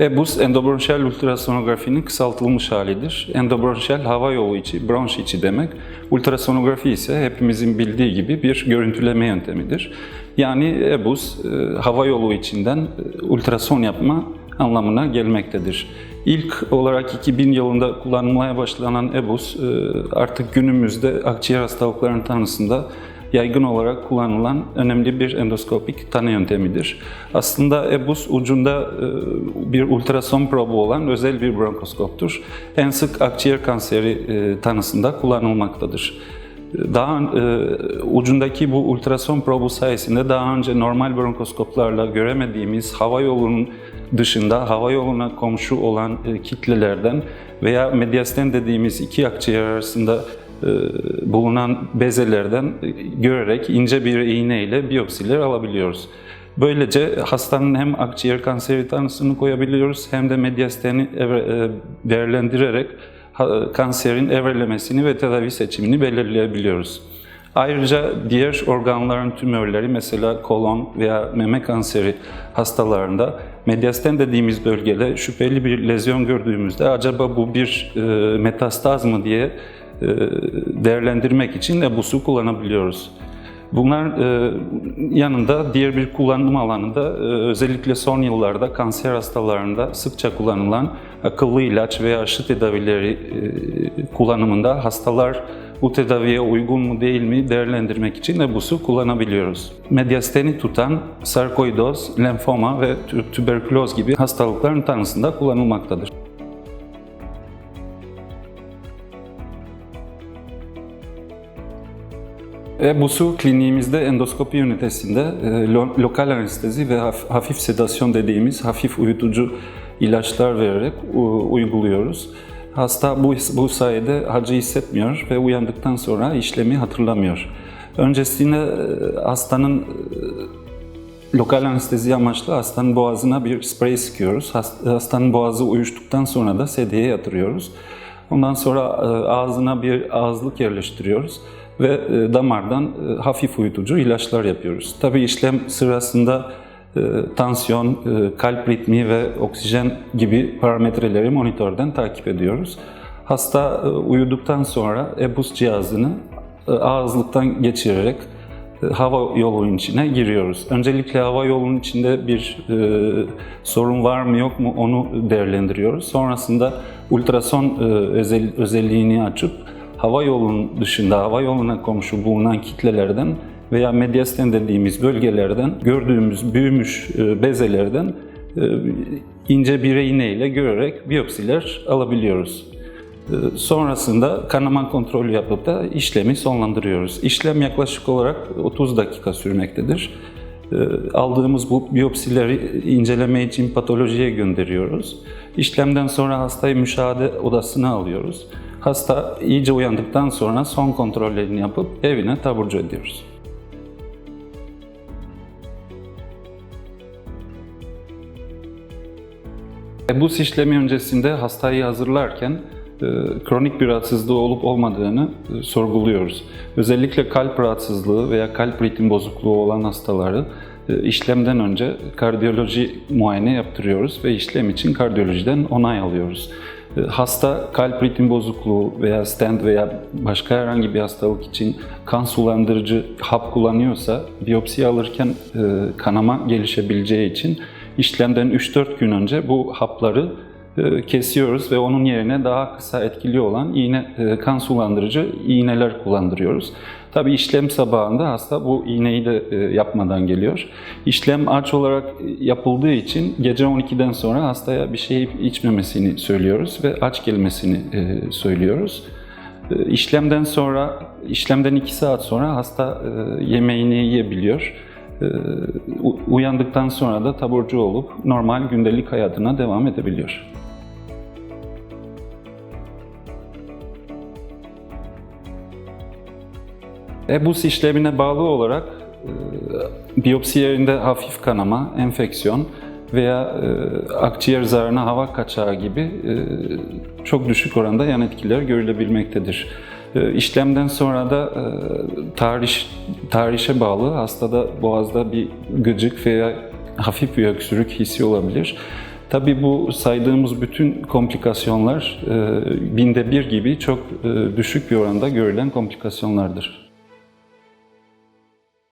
EBUS endobronşiyal ultrasonografinin kısaltılmış halidir. Endobronşiyal hava yolu içi, bronş içi demek. Ultrasonografi ise hepimizin bildiği gibi bir görüntüleme yöntemidir. Yani EBUS e, hava yolu içinden e, ultrason yapma anlamına gelmektedir. İlk olarak 2000 yılında kullanılmaya başlanan EBUS e, artık günümüzde akciğer hastalıklarının tanısında yaygın olarak kullanılan önemli bir endoskopik tanı yöntemidir. Aslında EBUS ucunda e, bir ultrason probu olan özel bir bronkoskoptur. En sık akciğer kanseri e, tanısında kullanılmaktadır. Daha e, ucundaki bu ultrason probu sayesinde daha önce normal bronkoskoplarla göremediğimiz hava yolunun dışında hava yoluna komşu olan e, kitlelerden veya medyasten dediğimiz iki akciğer arasında bulunan bezelerden e, görerek ince bir iğne ile biyopsiler alabiliyoruz. Böylece hastanın hem akciğer kanseri tanısını koyabiliyoruz hem de medyasteni e, değerlendirerek kanserin evrelemesini ve tedavi seçimini belirleyebiliyoruz. Ayrıca diğer organların tümörleri mesela kolon veya meme kanseri hastalarında medyasten dediğimiz bölgede şüpheli bir lezyon gördüğümüzde acaba bu bir e, metastaz mı diye e, değerlendirmek için EBUS'u kullanabiliyoruz. Bunlar e, yanında diğer bir kullanım alanında e, özellikle son yıllarda kanser hastalarında sıkça kullanılan akıllı ilaç veya aşı tedavileri e, kullanımında hastalar bu tedaviye uygun mu değil mi değerlendirmek için EBUS'u kullanabiliyoruz. Medyasteni tutan sarkoidoz, lenfoma ve tü- tüberküloz gibi hastalıkların tanısında kullanılmaktadır. EBUS'u kliniğimizde endoskopi ünitesinde e, lo- lokal anestezi ve haf- hafif sedasyon dediğimiz hafif uyutucu ilaçlar vererek uyguluyoruz. Hasta bu, bu sayede acı hissetmiyor ve uyandıktan sonra işlemi hatırlamıyor. Öncesinde e, hastanın e, lokal anestezi amaçlı hastanın boğazına bir sprey sıkıyoruz. Hast- Hastanın boğazı uyuştuktan sonra da sedyeye yatırıyoruz. Ondan sonra e, ağzına bir ağızlık yerleştiriyoruz ve e, damardan e, hafif uyutucu ilaçlar yapıyoruz. Tabii işlem sırasında e, tansiyon, kalp ritmi ve oksijen gibi parametreleri monitörden takip ediyoruz. Hasta uyuduktan sonra EBUS cihazını ağızlıktan geçirerek hava yolunun içine giriyoruz. Öncelikle hava yolunun içinde bir e, sorun var mı yok mu onu değerlendiriyoruz. Sonrasında ultrason e, özel, özelliğini açıp hava yolunun dışında hava yoluna komşu bulunan kitlelerden veya medyasten dediğimiz bölgelerden gördüğümüz büyümüş e, bezelerden e, ince bir iğne ile görerek biyopsiler alabiliyoruz. Ee, Sonrasında kanama kontrolü yapıp da işlemi sonlandırıyoruz. İşlem yaklaşık olarak 30 dakika sürmektedir. Aldığımız bu biyopsileri inceleme için patolojiye gönderiyoruz. İşlemden sonra hastayı müşahede odasına alıyoruz. Hasta iyice uyandıktan sonra son kontrollerini yapıp evine taburcu ediyoruz. EBUS işlemi öncesinde hastayı hazırlarken e, kronik bir rahatsızlığı olup olmadığını e, sorguluyoruz. Özellikle kalp rahatsızlığı veya kalp ritim bozukluğu olan hastaları e, işlemden önce kardiyoloji muayene yaptırıyoruz ve işlem için kardiyolojiden onay alıyoruz. E, Hasta kalp ritim bozukluğu veya stent veya başka herhangi bir hastalık için kan sulandırıcı hap kullanıyorsa biyopsi alırken e, kanama gelişebileceği için işlemden 3-4 gün önce bu hapları e, kesiyoruz ve onun yerine daha kısa etkili olan iğne e, kan sulandırıcı iğneler kullandırıyoruz. Tabii işlem sabahında hasta bu iğneyi de e, yapmadan geliyor. İşlem aç olarak yapıldığı için gece 12'den sonra hastaya bir şey içmemesini söylüyoruz ve aç gelmesini e, söylüyoruz. E, İşlemden sonra, işlemden 2 saat sonra hasta e, yemeğini yiyebiliyor. E, Uyandıktan sonra da taburcu olup normal gündelik hayatına devam edebiliyor. EBUS işlemine bağlı olarak e, biyopsi yerinde hafif kanama, enfeksiyon veya e, akciğer zarına hava kaçağı gibi e, çok düşük oranda yan etkiler görülebilmektedir. E, işlemden sonra da tarih, tarihe bağlı hastada boğazda bir gıcık veya hafif bir öksürük hissi olabilir. Tabii bu saydığımız bütün komplikasyonlar binde bir gibi çok düşük bir oranda görülen komplikasyonlardır.